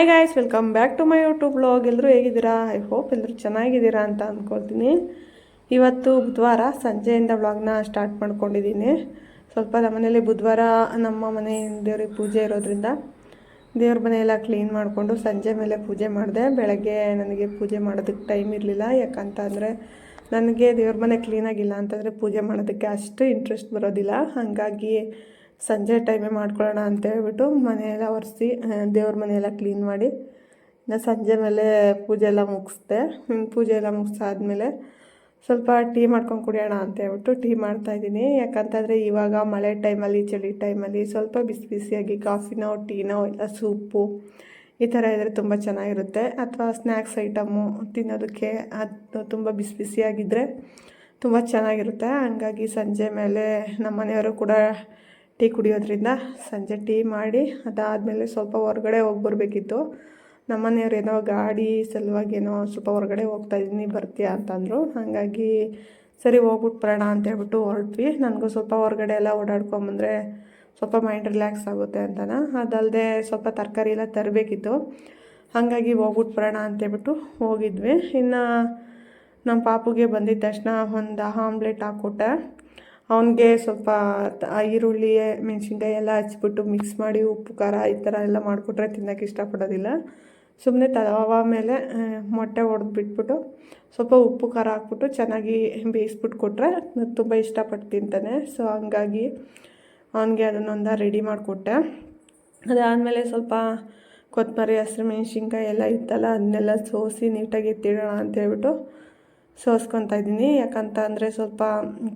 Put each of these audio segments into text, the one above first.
Hi guys welcome back to my YouTube vlog ಎಲ್ಲರೂ ಹೇಗಿದ್ದೀರಾ? I hope ಎಲ್ಲರೂ ಚೆನ್ನಾಗಿದ್ದೀರಾ ಅಂತ ಅಂದ್ಕೊಳ್ತೀನಿ ಇವತ್ತು ಬುಧವಾರ, ಸಂಜೆಯಿಂದ ಬ್ಲಾಗ್ನ ಸ್ಟಾರ್ಟ್ ಮಾಡ್ಕೊಂಡಿದ್ದೀನಿ. ಸ್ವಲ್ಪ ನಮ್ಮನೇಲಿ ಬುಧವಾರ ನಮ್ಮ ಮನೆ ದೇವ್ರಿಗೆ ಪೂಜೆ ಇರೋದ್ರಿಂದ ದೇವ್ರ ಮನೆಯೆಲ್ಲ ಕ್ಲೀನ್ ಮಾಡಿಕೊಂಡು ಸಂಜೆ ಮೇಲೆ ಪೂಜೆ ಮಾಡಿದೆ. ಬೆಳಗ್ಗೆ ನನಗೆ ಪೂಜೆ ಮಾಡೋದಕ್ಕೆ ಟೈಮ್ ಇರಲಿಲ್ಲ. ಯಾಕಂತ ಅಂದರೆ ನನಗೆ ದೇವ್ರ ಮನೆ ಕ್ಲೀನಾಗಿಲ್ಲ ಅಂತಂದರೆ ಪೂಜೆ ಮಾಡೋದಕ್ಕೆ ಅಷ್ಟು ಇಂಟ್ರೆಸ್ಟ್ ಬರೋದಿಲ್ಲ. ಹಾಗಾಗಿ ಸಂಜೆ ಟೈಮೇ ಮಾಡ್ಕೊಳ್ಳೋಣ ಅಂತ ಹೇಳ್ಬಿಟ್ಟು ಮನೆಯೆಲ್ಲ ಒರೆಸಿ ದೇವ್ರ ಮನೆಯೆಲ್ಲ ಕ್ಲೀನ್ ಮಾಡಿ, ಇನ್ನು ಸಂಜೆ ಮೇಲೆ ಪೂಜೆ ಎಲ್ಲ ಮುಗಿಸ್ದೆ. ಪೂಜೆ ಎಲ್ಲ ಮುಗಿಸಾದ್ಮೇಲೆ ಸ್ವಲ್ಪ ಟೀ ಮಾಡ್ಕೊಂಡು ಕುಡಿಯೋಣ ಅಂತ ಹೇಳ್ಬಿಟ್ಟು ಟೀ ಮಾಡ್ತಾಯಿದ್ದೀನಿ ಯಾಕಂತಂದರೆ ಇವಾಗ ಮಳೆ ಟೈಮಲ್ಲಿ ಚಳಿ ಟೈಮಲ್ಲಿ ಸ್ವಲ್ಪ ಬಿಸಿ ಬಿಸಿಯಾಗಿ ಕಾಫಿನೋ ಟೀನೋ ಇಲ್ಲ ಸೂಪು ಈ ಥರ ಇದ್ದರೆ ತುಂಬ ಚೆನ್ನಾಗಿರುತ್ತೆ. ಅಥವಾ ಸ್ನ್ಯಾಕ್ಸ್ ಐಟಮು ತಿನ್ನೋದಕ್ಕೆ ಅದು ತುಂಬ ಬಿಸಿ ಬಿಸಿಯಾಗಿದ್ದರೆ ತುಂಬ ಚೆನ್ನಾಗಿರುತ್ತೆ. ಹಂಗಾಗಿ ಸಂಜೆ ಮೇಲೆ ನಮ್ಮ ಮನೆಯವರು ಕೂಡ ಟೀ ಕುಡಿಯೋದ್ರಿಂದ ಸಂಜೆ ಟೀ ಮಾಡಿ ಅದಾದಮೇಲೆ ಸ್ವಲ್ಪ ಹೊರಗಡೆ ಹೋಗಿ ಬರಬೇಕಿತ್ತು ನಮ್ಮನೆಯವ್ರು ಏನೋ ಗಾಡಿ ಸಲುವಾಗಿ ಏನೋ ಸ್ವಲ್ಪ ಹೊರಗಡೆ ಹೋಗ್ತಾ ಇದ್ದೀನಿ, ಬರ್ತೀಯಾ ಅಂತಂದರು. ಹಾಗಾಗಿ ಸರಿ ಹೋಗ್ಬಿಟ್ಟು ಬರೋಣ ಅಂತ ಹೇಳ್ಬಿಟ್ಟು ಹೊರಟ್ವಿ. ನನಗೂ ಸ್ವಲ್ಪ ಹೊರಗಡೆ ಎಲ್ಲ ಓಡಾಡ್ಕೊಂಬಂದ್ರೆ ಸ್ವಲ್ಪ ಮೈಂಡ್ ರಿಲ್ಯಾಕ್ಸ್ ಆಗುತ್ತೆ ಅಂತನ. ಅದಲ್ಲದೆ ಸ್ವಲ್ಪ ತರಕಾರಿ ಎಲ್ಲ ತರಬೇಕಿತ್ತು. ಹಾಗಾಗಿ ಹೋಗ್ಬಿಟ್ಟು ಬರೋಣ ಅಂತೇಳ್ಬಿಟ್ಟು ಹೋಗಿದ್ವಿ. ಇನ್ನು ನಮ್ಮ ಪಾಪುಗೆ ಬಂದಿದ್ದ ತಕ್ಷಣ ಒಂದು ಆಮ್ಲೆಟ್ ಹಾಕ್ಕೊಟ್ಟೆ. ಅವನಿಗೆ ಸ್ವಲ್ಪ ಈರುಳ್ಳಿ, ಮೆಣಸಿನ್ಕಾಯಿ ಎಲ್ಲ ಹಚ್ಬಿಟ್ಟು ಮಿಕ್ಸ್ ಮಾಡಿ ಉಪ್ಪು, ಖಾರ ಈ ಥರ ಎಲ್ಲ ಮಾಡಿಕೊಟ್ರೆ ತಿನ್ನೋಕ್ಕೆ ಇಷ್ಟಪಡೋದಿಲ್ಲ. ಸುಮ್ಮನೆ ತವಾ ಮೇಲೆ ಮೊಟ್ಟೆ ಹೊಡೆದು ಬಿಟ್ಬಿಟ್ಟು ಸ್ವಲ್ಪ ಉಪ್ಪು, ಖಾರ ಹಾಕ್ಬಿಟ್ಟು ಚೆನ್ನಾಗಿ ಬೇಯಿಸ್ಬಿಟ್ಟು ಕೊಟ್ಟರೆ ತುಂಬ ಇಷ್ಟಪಟ್ಟು ತಿಂತಾನೆ. ಸೊ ಹಂಗಾಗಿ ಅವನಿಗೆ ಅದನ್ನೊಂದು ರೆಡಿ ಮಾಡಿಕೊಟ್ಟೆ. ಅದಾದಮೇಲೆ ಸ್ವಲ್ಪ ಕೊತ್ತಂಬರಿ, ಹಸಿರು, ಮೆಣಸಿನ್ಕಾಯಿ ಎಲ್ಲ ಇತ್ತಲ್ಲ, ಅದನ್ನೆಲ್ಲ ಸೋಸಿ ನೀಟಾಗಿ ಎತ್ತಿಡೋಣ ಅಂತ ಹೇಳ್ಬಿಟ್ಟು ಸೋಸ್ಕೊತಾ ಇದ್ದೀನಿ. ಯಾಕಂತ ಅಂದರೆ ಸ್ವಲ್ಪ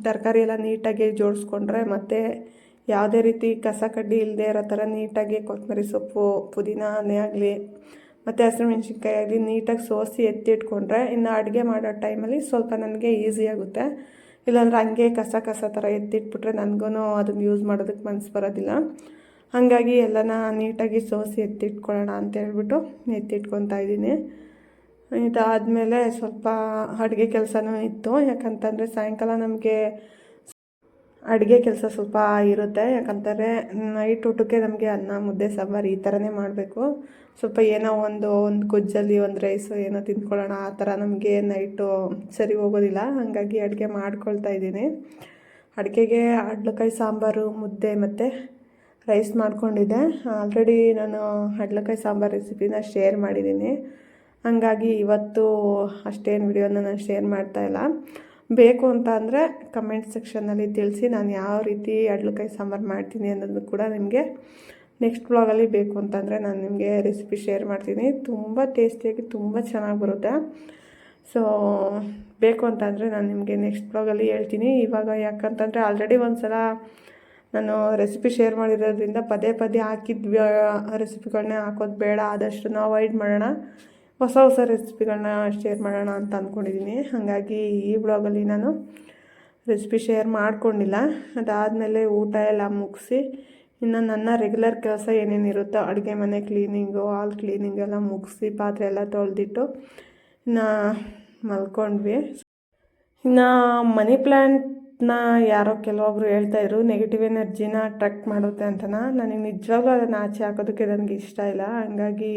ತರಕಾರಿ ಎಲ್ಲ ನೀಟಾಗಿ ಜೋಡಿಸ್ಕೊಂಡ್ರೆ ಮತ್ತು ಯಾವುದೇ ರೀತಿ ಕಸ ಕಡ್ಡಿ ಇಲ್ಲದೆ ಇರೋ ಥರ ನೀಟಾಗಿ ಕೊತ್ತಂಬರಿ ಸೊಪ್ಪು ಪುದೀನಾನೇ ಆಗಲಿ, ಮತ್ತು ಹಸಿರು ಮೆಣಸಿನ್ಕಾಯಿ ಆಗಲಿ ನೀಟಾಗಿ ಸೋಸಿ ಎತ್ತಿಟ್ಕೊಂಡ್ರೆ ಇನ್ನು ಅಡುಗೆ ಮಾಡೋ ಟೈಮಲ್ಲಿ ಸ್ವಲ್ಪ ನನಗೆ ಈಸಿ ಆಗುತ್ತೆ. ಇಲ್ಲಾಂದ್ರೆ ಹಂಗೆ ಕಸ ಕಸ ಥರ ಎತ್ತಿಟ್ಬಿಟ್ರೆ ನನಗೂ ಅದನ್ನು ಯೂಸ್ ಮಾಡೋದಕ್ಕೆ ಮನಸ್ಸು ಬರೋದಿಲ್ಲ. ಹಾಗಾಗಿ ಎಲ್ಲನ ನೀಟಾಗಿ ಸೋಸಿ ಎತ್ತಿಟ್ಕೊಳ್ಳೋಣ ಅಂತ ಹೇಳ್ಬಿಟ್ಟು ಎತ್ತಿಟ್ಕೊತಾ ಇದ್ದೀನಿ. ಇದಾದಮೇಲೆ ಸ್ವಲ್ಪ ಅಡುಗೆ ಕೆಲಸನೂ ಇತ್ತು. ಯಾಕಂತಂದರೆ ಸಾಯಂಕಾಲ ನಮಗೆ ಅಡುಗೆ ಕೆಲಸ ಸ್ವಲ್ಪ ಇರುತ್ತೆ. ಯಾಕಂತಾರೆ ನೈಟ್ ಊಟಕ್ಕೆ ನಮಗೆ ಅನ್ನ, ಮುದ್ದೆ, ಸಾಂಬಾರು ಈ ಥರನೇ ಮಾಡಬೇಕು. ಸ್ವಲ್ಪ ಏನೋ ಒಂದು ಒಂದು ಗೊಜ್ಜಲ್ಲಿ ಒಂದು ರೈಸು ಏನೋ ತಿಂದ್ಕೊಳ್ಳೋಣ, ಆ ಥರ ನಮಗೆ ನೈಟು ಸರಿ ಹೋಗೋದಿಲ್ಲ. ಹಾಗಾಗಿ ಅಡುಗೆ ಮಾಡ್ಕೊಳ್ತಾ ಇದ್ದೀನಿ. ಅಡುಗೆಗೆ ಹಡ್ಲಕಾಯಿ ಸಾಂಬಾರು, ಮುದ್ದೆ ಮತ್ತು ರೈಸ್ ಮಾಡ್ಕೊಂಡಿದ್ದೆ. ಆಲ್ರೆಡಿ ನಾನು ಹಡ್ಲಕಾಯಿ ಸಾಂಬಾರು ರೆಸಿಪಿನ ಶೇರ್ ಮಾಡಿದ್ದೀನಿ. ಹಾಗಾಗಿ ಇವತ್ತು ಅಷ್ಟೇನು ವಿಡಿಯೋನ ನಾನು ಶೇರ್ ಮಾಡ್ತಾಯಿಲ್ಲ ಬೇಕು ಅಂತ ಅಂದರೆ ಕಮೆಂಟ್ ಸೆಕ್ಷನ್ನಲ್ಲಿ ತಿಳಿಸಿ ನಾನು ಯಾವ ರೀತಿ ಅಡ್ಲಕಾಯಿ ಸಾಂಬಾರು ಮಾಡ್ತೀನಿ ಅನ್ನೋದು ಕೂಡ ನಿಮಗೆ ನೆಕ್ಸ್ಟ್ ಬ್ಲಾಗಲ್ಲಿ ಬೇಕು ಅಂತಂದರೆ ನಾನು ನಿಮಗೆ ರೆಸಿಪಿ ಶೇರ್ ಮಾಡ್ತೀನಿ. ತುಂಬ ಟೇಸ್ಟಿಯಾಗಿ ತುಂಬ ಚೆನ್ನಾಗಿ ಬರುತ್ತೆ. ಸೊ ಬೇಕು ಅಂತಂದರೆ ನಾನು ನಿಮಗೆ ನೆಕ್ಸ್ಟ್ ಬ್ಲಾಗಲ್ಲಿ ಹೇಳ್ತೀನಿ. ಇವಾಗ ಯಾಕಂತಂದರೆ ಆಲ್ರೆಡಿ ಒಂದು ಸಲ ನಾನು ರೆಸಿಪಿ ಶೇರ್ ಮಾಡಿರೋದ್ರಿಂದ ಪದೇ ಪದೇ ಹಾಕಿದ್ವಿ ರೆಸಿಪಿಗಳನ್ನೇ ಹಾಕೋದು ಬೇಡ, ಆದಷ್ಟು ನಾವು ಅವಾಯ್ಡ್ ಮಾಡೋಣ. ಹೊಸ ಹೊಸ ರೆಸಿಪಿಗಳನ್ನ ಶೇರ್ ಮಾಡೋಣ ಅಂತ ಅಂದ್ಕೊಂಡಿದ್ದೀನಿ ಹಾಗಾಗಿ ಈ ಬ್ಲಾಗಲ್ಲಿ ನಾನು ರೆಸಿಪಿ ಶೇರ್ ಮಾಡಿಕೊಂಡಿಲ್ಲ. ಅದಾದಮೇಲೆ ಊಟ ಎಲ್ಲ ಮುಗಿಸಿ, ಇನ್ನು ನನ್ನ ರೆಗ್ಯುಲರ್ ಕೆಲಸ ಏನೇನಿರುತ್ತೋ ಅಡುಗೆ ಮನೆ ಕ್ಲೀನಿಂಗು ಹಾಲ್ ಕ್ಲೀನಿಂಗ್ ಎಲ್ಲ ಮುಗಿಸಿ, ಪಾತ್ರೆ ಎಲ್ಲ ತೊಳೆದಿಟ್ಟು ಇನ್ನು ಮಲ್ಕೊಂಡ್ವಿ. ಇನ್ನು ಮನಿ ಪ್ಲ್ಯಾಂಟ್ನ ಯಾರೋ ಕೆಲವೊಬ್ರು ಹೇಳ್ತಾಯಿದ್ರು ನೆಗೆಟಿವ್ ಎನರ್ಜಿನ ಅಟ್ರಾಕ್ಟ್ ಮಾಡುತ್ತೆ ಅಂತನ. ನನಗೆ ನಿಜವಾಗ್ಲೂ ಅದನ್ನು ಆಚೆ ಹಾಕೋದಕ್ಕೆ ನನಗೆ ಇಷ್ಟ ಇಲ್ಲ. ಹಂಗಾಗಿ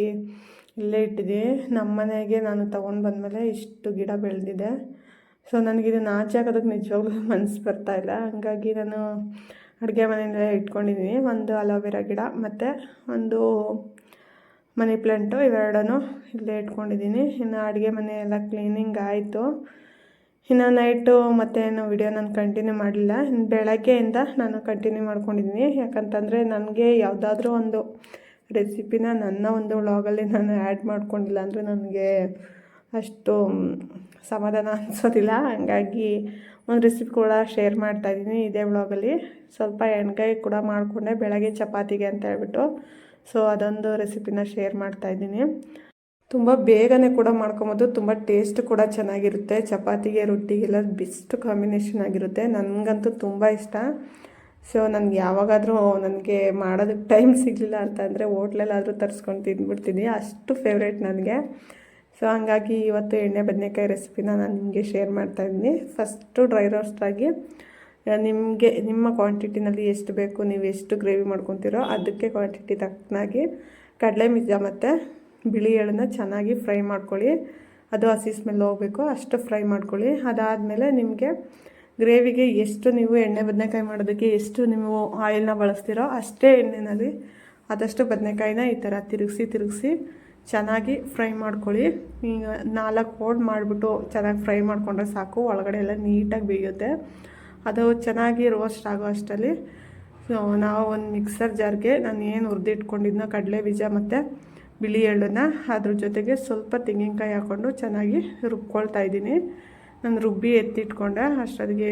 ಇಲ್ಲೇ ಇದೆ ನಮ್ಮ ಮನೆಗೆ ನಾನು ತೊಗೊಂಡು ಬಂದಮೇಲೆ ಇಷ್ಟು ಗಿಡ ಬೆಳೆದಿದೆ. ಸೊ ನನಗೆ ಇದನ್ನು ಆಚೆ ಹಾಕೋದಕ್ಕೆ ನಿಜವಾಗ್ಲೂ ಮನಸ್ಸು ಬರ್ತಾ ಇಲ್ಲ. ಹಂಗಾಗಿ ನಾನು ಅಡುಗೆ ಮನೆಯಲ್ಲೇ ಇಟ್ಕೊಂಡಿದ್ದೀನಿ ಒಂದು ಅಲೋವೆರಾ ಗಿಡ ಮತ್ತು ಒಂದು ಮನಿ ಪ್ಲ್ಯಾಂಟು ಇವೆರಡೂ ಇಲ್ಲೇ ಇಟ್ಕೊಂಡಿದ್ದೀನಿ ಇನ್ನು ಅಡುಗೆ ಮನೆ ಎಲ್ಲ ಕ್ಲೀನಿಂಗ್ ಆಯಿತು. ಇನ್ನು ನೈಟು ಮತ್ತೇನು ವಿಡಿಯೋ ನಾನು ಕಂಟಿನ್ಯೂ ಮಾಡಲಿಲ್ಲ. ಇನ್ನು ಬೆಳಗ್ಗೆಯಿಂದ ನಾನು ಕಂಟಿನ್ಯೂ ಮಾಡ್ಕೊಂಡಿದ್ದೀನಿ ಯಾಕಂತಂದರೆ ನನಗೆ ಯಾವುದಾದ್ರೂ ಒಂದು ರೆಸಿಪಿನ ನನ್ನ ಒಂದು ವ್ಲಾಗಲ್ಲಿ ನಾನು ಆ್ಯಡ್ ಮಾಡ್ಕೊಂಡಿಲ್ಲ ಅಂದರೆ ನನಗೆ ಅಷ್ಟು ಸಮಾಧಾನ ಅನಿಸೋದಿಲ್ಲ. ಹಂಗಾಗಿ ಒಂದು ರೆಸಿಪಿ ಕೂಡ ಶೇರ್ ಮಾಡ್ತಾಯಿದ್ದೀನಿ ಇದೇ ವ್ಲಾಗಲ್ಲಿ. ಸ್ವಲ್ಪ ಎಣ್ಗಾಯಿ ಕೂಡ ಮಾಡಿಕೊಂಡೆ, ಬೆಳಗ್ಗೆ ಚಪಾತಿಗೆ ಅಂತ ಹೇಳ್ಬಿಟ್ಟು. ಸೊ, ಅದೊಂದು ರೆಸಿಪಿನ ಶೇರ್ ಮಾಡ್ತಾಯಿದ್ದೀನಿ ತುಂಬ ಬೇಗನೆ ಕೂಡ ಮಾಡ್ಕೊಬೋದು, ತುಂಬ ಟೇಸ್ಟ್ ಕೂಡ ಚೆನ್ನಾಗಿರುತ್ತೆ. ಚಪಾತಿಗೆ, ರೊಟ್ಟಿಗೆಲ್ಲ ಬೆಸ್ಟ್ ಕಾಂಬಿನೇಷನ್ ಆಗಿರುತ್ತೆ. ನನಗಂತೂ ತುಂಬ ಇಷ್ಟ. ಸೊ ನನಗೆ ಯಾವಾಗಾದರೂ ನನಗೆ ಮಾಡೋದಕ್ಕೆ ಟೈಮ್ ಸಿಗಲಿಲ್ಲ ಅಂತಂದರೆ ಹೋಟ್ಲಲ್ಲಾದರೂ ತರಿಸ್ಕೊಂಡು ತಿಂದ್ಬಿಡ್ತೀನಿ. ಅಷ್ಟು ಫೇವ್ರೇಟ್ ನನಗೆ. ಸೊ ಹಂಗಾಗಿ ಇವತ್ತು ಎಣ್ಣೆ ಬದನೆಕಾಯಿ ರೆಸಿಪಿನ ನಾನು ನಿಮಗೆ ಶೇರ್ ಮಾಡ್ತಾಯಿದ್ದೀನಿ ಫಸ್ಟು ಡ್ರೈ ರೋಸ್ಟಾಗಿ ನಿಮಗೆ, ನಿಮ್ಮ ಕ್ವಾಂಟಿಟಿನಲ್ಲಿ ಎಷ್ಟು ಬೇಕು, ನೀವು ಎಷ್ಟು ಗ್ರೇವಿ ಮಾಡ್ಕೊತೀರೋ ಅದಕ್ಕೆ ಕ್ವಾಂಟಿಟಿ ತಕ್ಕನಾಗಿ ಕಡಲೆ ಮಿಜ ಮತ್ತು ಬಿಳಿ ಎಳ್ಳನ್ನ ಚೆನ್ನಾಗಿ ಫ್ರೈ ಮಾಡ್ಕೊಳ್ಳಿ. ಅದು ಹಸಿ ಸ್ಮೆಲ್ ಹೋಗಬೇಕು, ಅಷ್ಟು ಫ್ರೈ ಮಾಡ್ಕೊಳ್ಳಿ. ಅದಾದಮೇಲೆ ನಿಮಗೆ ಗ್ರೇವಿಗೆ ಎಷ್ಟು ನೀವು ಎಣ್ಣೆ ಬದನೆಕಾಯಿ ಮಾಡೋದಕ್ಕೆ ಎಷ್ಟು ನೀವು ಆಯಿಲ್ನ ಬಳಸ್ತೀರೋ ಅಷ್ಟೇ ಎಣ್ಣೆಯಲ್ಲಿ ಆದಷ್ಟು ಬದನೆಕಾಯಿನ ಈ ಥರ ತಿರುಗಿಸಿ ತಿರುಗಿಸಿ ಚೆನ್ನಾಗಿ ಫ್ರೈ ಮಾಡ್ಕೊಳ್ಳಿ. ಈಗ ನಾಲ್ಕು ಹೋಡ್ ಮಾಡಿಬಿಟ್ಟು ಚೆನ್ನಾಗಿ ಫ್ರೈ ಮಾಡಿಕೊಂಡ್ರೆ ಸಾಕು, ಒಳಗಡೆ ಎಲ್ಲ ನೀಟಾಗಿ ಬೇಯುತ್ತೆ. ಅದು ಚೆನ್ನಾಗಿ ರೋಸ್ಟ್ ಆಗೋ ಅಷ್ಟರಲ್ಲಿ ನಾವು ಒಂದು ಮಿಕ್ಸರ್ ಜಾರ್ಗೆ ನಾನು ಏನು ಹುರಿದಿಟ್ಕೊಂಡಿದ್ನೋ ಕಡಲೆ ಬೀಜ ಮತ್ತು ಬಿಳಿ ಎಳ್ಳನ್ನು ಅದ್ರ ಜೊತೆಗೆ ಸ್ವಲ್ಪ ತೆಂಗಿನಕಾಯಿ ಹಾಕ್ಕೊಂಡು ಚೆನ್ನಾಗಿ ರುಬ್ಕೊಳ್ತಾ ಇದ್ದೀನಿ. ನಾನು ರುಬ್ಬಿ ಎತ್ತಿಟ್ಕೊಂಡೆ. ಅಷ್ಟೊತ್ತಿಗೆ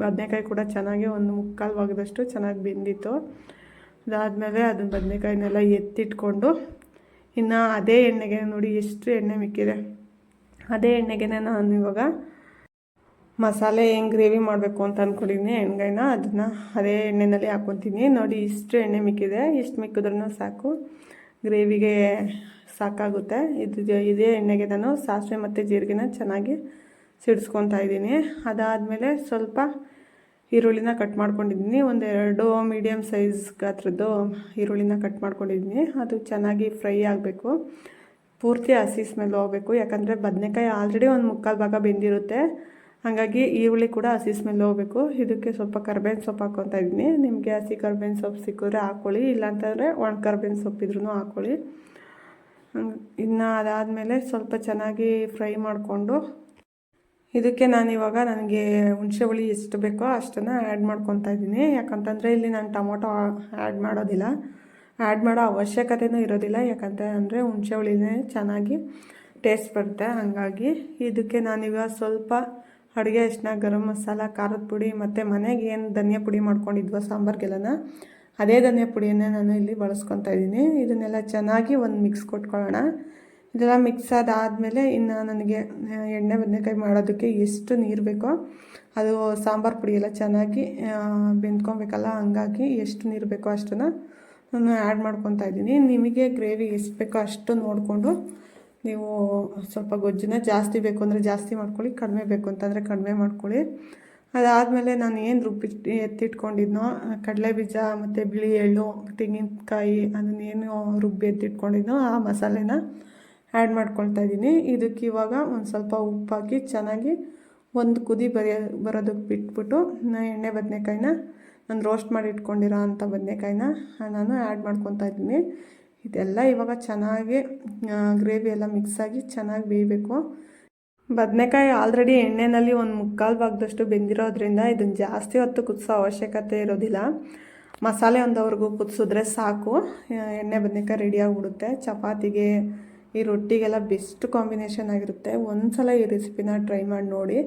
ಬದನೆಕಾಯಿ ಕೂಡ ಚೆನ್ನಾಗಿ ಒಂದು ಮುಕ್ಕಾಲು ಭಾಗದಷ್ಟು ಚೆನ್ನಾಗಿ ಬೆಂದಿತ್ತು. ಅದಾದಮೇಲೆ ಅದನ್ನ ಬದನೆಕಾಯಿನೆಲ್ಲ ಎತ್ತಿಟ್ಕೊಂಡು ಇನ್ನು ಅದೇ ಎಣ್ಣೆಗೆ ನೋಡಿ ಎಷ್ಟು ಎಣ್ಣೆ ಮಿಕ್ಕಿದೆ. ಅದೇ ಎಣ್ಣೆಗೆ ನಾನು ಇವಾಗ ಮಸಾಲೆ ಹೆಂಗೆ ಗ್ರೇವಿ ಮಾಡಬೇಕು ಅಂತ ಅಂದ್ಕೊಂಡಿದ್ದೀನಿ ಎಣ್ಣೆಗಾಯಿನ ಅದನ್ನು ಅದೇ ಎಣ್ಣೆನಲ್ಲಿ ಹಾಕ್ಕೊತೀನಿ ನೋಡಿ ಇಷ್ಟು ಎಣ್ಣೆ ಮಿಕ್ಕಿದೆ. ಇಷ್ಟು ಮಿಕ್ಕಿದ್ರೂ ಸಾಕು. ಗ್ರೇವಿಗೆ ಸಾಕಾಗುತ್ತೆ. ಇದು ಇದೇ ಎಣ್ಣೆಗೆ ನಾನು ಸಾಸಿವೆ ಮತ್ತು ಜೀರಿಗೆನ ಚೆನ್ನಾಗಿ ಸಿಡಿಸ್ಕೊತಾ ಇದ್ದೀನಿ. ಅದಾದಮೇಲೆ ಸ್ವಲ್ಪ ಈರುಳ್ಳಿನ ಕಟ್ ಮಾಡ್ಕೊಂಡಿದ್ದೀನಿ. ಒಂದೆರಡು ಮೀಡಿಯಮ್ ಸೈಜ್ ಗಾತ್ರದ್ದು ಈರುಳ್ಳಿನ ಕಟ್ ಮಾಡ್ಕೊಂಡಿದ್ದೀನಿ. ಅದು ಚೆನ್ನಾಗಿ ಫ್ರೈ ಆಗಬೇಕು. ಪೂರ್ತಿ ಹಸಿ ಸ್ಮೆಲ್ ಹೋಗಬೇಕು. ಯಾಕಂದರೆ ಬದನೆಕಾಯಿ ಆಲ್ರೆಡಿ ಒಂದು ಮುಕ್ಕಾಲು ಭಾಗ ಬೆಂದಿರುತ್ತೆ. ಹಾಗಾಗಿ ಈರುಳ್ಳಿ ಕೂಡ ಹಸಿ ಸ್ಮೆಲ್ ಹೋಗಬೇಕು. ಇದಕ್ಕೆ ಸ್ವಲ್ಪ ಕರ್ಬೇವಿನ ಸೊಪ್ಪು ಹಾಕ್ಕೊತಾ ಇದ್ದೀನಿ. ನಿಮಗೆ ಹಸಿ ಕರ್ಬೇವಿನ ಸೊಪ್ಪು ಸಿಕ್ಕಿದ್ರೆ ಹಾಕ್ಕೊಳ್ಳಿ ಇಲ್ಲಾಂತಂದರೆ ಒಣ ಕರ್ಬೇವಿನ ಸೊಪ್ಪಿದ್ರೂ ಹಾಕ್ಕೊಳ್ಳಿ ಇನ್ನು ಅದಾದಮೇಲೆ ಸ್ವಲ್ಪ ಚೆನ್ನಾಗಿ ಫ್ರೈ ಮಾಡಿಕೊಂಡು ಇದಕ್ಕೆ ನಾನು ಇವಾಗ ನನಗೆ ಹುಣಸೆ ಹುಳಿ ಎಷ್ಟು ಬೇಕೋ ಅಷ್ಟನ್ನು ಆ್ಯಡ್ ಮಾಡ್ಕೊತಾ ಇದ್ದೀನಿ. ಯಾಕಂತಂದರೆ ಇಲ್ಲಿ ನಾನು ಟೊಮೊಟೊ ಆ್ಯಡ್ ಮಾಡೋದಿಲ್ಲ. ಆ್ಯಡ್ ಮಾಡೋ ಅವಶ್ಯಕತೆಯೂ ಇರೋದಿಲ್ಲ. ಯಾಕಂತ ಅಂದರೆ ಹುಣಸೆ ಹುಳಿನೇ ಚೆನ್ನಾಗಿ ಟೇಸ್ಟ್ ಬರುತ್ತೆ. ಹಾಗಾಗಿ ಇದಕ್ಕೆ ನಾನೀಗ ಸ್ವಲ್ಪ ಅಡುಗೆ ಅರಿಶಿನ ಗರಂ ಮಸಾಲ, ಖಾರದ ಪುಡಿ ಮತ್ತು ಮನೆಗೆ ಏನು ಧನಿಯಾ ಪುಡಿ ಮಾಡ್ಕೊಂಡಿದ್ವೋ ಸಾಂಬಾರಿಗೆಲ್ಲನ, ಅದೇ ಧನಿಯಾ ಪುಡಿಯನ್ನೇ ನಾನು ಇಲ್ಲಿ ಬಳಸ್ಕೊತಾ ಇದ್ದೀನಿ. ಇದನ್ನೆಲ್ಲ ಚೆನ್ನಾಗಿ ಒಂದು ಮಿಕ್ಸ್ ಕೊಟ್ಕೊಳ್ಳೋಣ. ಇದೆಲ್ಲ ಮಿಕ್ಸ್ ಅದಾದಮೇಲೆ ಇನ್ನು ನನಗೆ ಎಣ್ಣೆ ಬದನೆಕಾಯಿ ಮಾಡೋದಕ್ಕೆ ಎಷ್ಟು ನೀರು ಬೇಕೋ ಅದು ಸಾಂಬಾರು ಪುಡಿ ಎಲ್ಲ ಚೆನ್ನಾಗಿ ಬೆಂದ್ಕೊಬೇಕಲ್ಲ, ಹಂಗಾಗಿ ಎಷ್ಟು ನೀರು ಬೇಕೋ ಅಷ್ಟನ್ನು ನಾನು ಆ್ಯಡ್ ಮಾಡ್ಕೊತಾ ಇದ್ದೀನಿ. ನಿಮಗೆ ಗ್ರೇವಿ ಎಷ್ಟು ಬೇಕೋ ಅಷ್ಟು ನೋಡಿಕೊಂಡು ನೀವು ಸ್ವಲ್ಪ ಗೊಜ್ಜುನ ಜಾಸ್ತಿ ಬೇಕು ಅಂದರೆ ಜಾಸ್ತಿ ಮಾಡ್ಕೊಳ್ಳಿ, ಕಡಿಮೆ ಬೇಕು ಅಂತಂದರೆ ಕಡಿಮೆ ಮಾಡ್ಕೊಳ್ಳಿ. ಅದಾದಮೇಲೆ ನಾನು ಏನು ರುಬ್ಬಿ, ಎತ್ತಿಟ್ಕೊಂಡಿದ್ನೋ, ಕಡಲೆ ಬೀಜ ಮತ್ತು ಬಿಳಿ ಎಳ್ಳು, ತೆಂಗಿನಕಾಯಿ ಅದನ್ನೇನು ರುಬ್ಬಿ ಎತ್ತಿಟ್ಕೊಂಡಿದ್ನೋ ಆ ಮಸಾಲೆನ ಆ್ಯಡ್ ಮಾಡ್ಕೊಳ್ತಾ ಇದ್ದೀನಿ. ಇದಕ್ಕೆ ಇವಾಗ ಒಂದು ಸ್ವಲ್ಪ ಉಪ್ಪು ಹಾಕಿ ಚೆನ್ನಾಗಿ ಒಂದು ಕುದಿ ಬರೆಯ ಬರೋದಕ್ಕೆ ಬಿಟ್ಬಿಟ್ಟು ನಾನು ಎಣ್ಣೆ ಬದನೆಕಾಯಿನ ನಾನು ರೋಸ್ಟ್ ಮಾಡಿ ಇಟ್ಕೊಂಡಿರೋ ಅಂಥ ಬದನೆಕಾಯಿನ ನಾನು ಆ್ಯಡ್ ಮಾಡ್ಕೊತಾ ಇದ್ದೀನಿ. ಇದೆಲ್ಲ ಇವಾಗ ಚೆನ್ನಾಗಿ ಗ್ರೇವಿ ಎಲ್ಲ ಆಗಿ ಚೆನ್ನಾಗಿ ಬೇಯಬೇಕು. ಬದನೆಕಾಯಿ ಆಲ್ರೆಡಿ ಎಣ್ಣೆಯಲ್ಲಿ ಒಂದು ಮುಕ್ಕಾಲು ಭಾಗದಷ್ಟು ಬೆಂದಿರೋದ್ರಿಂದ ಇದನ್ನು ಜಾಸ್ತಿ ಹೊತ್ತು ಕುದಿಸೋ ಅವಶ್ಯಕತೆ ಇರೋದಿಲ್ಲ. ಮಸಾಲೆ ಒಂದವ್ರಿಗೂ ಕುದಿಸಿದ್ರೆ ಸಾಕು. ಎಣ್ಣೆ ಬದನೆಕಾಯಿ ರೆಡಿಯಾಗಿಬಿಡುತ್ತೆ ಚಪಾತಿಗೆ ಈ ರೊಟ್ಟಿಗೆಲ್ಲ ಬೆಸ್ಟ್ ಕಾಂಬಿನೇಷನ್ ಆಗಿರುತ್ತೆ. ಒಂದು ಸಲ ಈ ರೆಸಿಪಿನ ಟ್ರೈ ಮಾಡಿ ನೋಡಿ.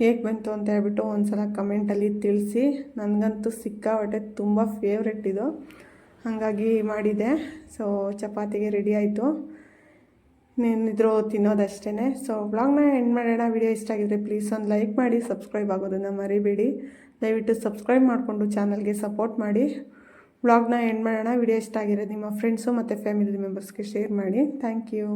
ಹೇಗೆ ಬಂತು ಅಂತ ಹೇಳ್ಬಿಟ್ಟು ಒಂದು ಸಲ ಕಮೆಂಟಲ್ಲಿ ತಿಳಿಸಿ. ನನಗಂತೂ ಸಿಕ್ಕಾಪಟ್ಟೆ ತುಂಬ ಫೇವ್ರೆಟ್ ಇದು. ಹಾಗಾಗಿ ಮಾಡಿದೆ. ಸೊ ಚಪಾತಿಗೆ ರೆಡಿ ಆಯಿತು. ನಿನ್ನಿದ್ರು ತಿನ್ನೋದಷ್ಟೇ ಸೊ ಬ್ಲಾಗ್ನ ಎಂಡ್ ಮಾಡೋಣ. ವಿಡಿಯೋ ಇಷ್ಟ ಆಗಿದ್ರೆ ಪ್ಲೀಸ್ ಒಂದು ಲೈಕ್ ಮಾಡಿ ಸಬ್ಸ್ಕ್ರೈಬ್ ಆಗೋದನ್ನು ಮರಿಬೇಡಿ. ದಯವಿಟ್ಟು ಸಬ್ಸ್ಕ್ರೈಬ್ ಮಾಡಿಕೊಂಡು ಚಾನಲ್ಗೆ ಸಪೋರ್ಟ್ ಮಾಡಿ. ಬ್ಲಾಗ್ನ ಎಂಡ್ ಮಾಡೋಣ. ವಿಡಿಯೋ ಇಷ್ಟ ಆಗಿರೋದು ನಿಮ್ಮ ಫ್ರೆಂಡ್ಸು ಮತ್ತು ಫ್ಯಾಮಿಲಿ ಮೆಂಬರ್ಸ್ಗೆ ಶೇರ್ ಮಾಡಿ. Thank you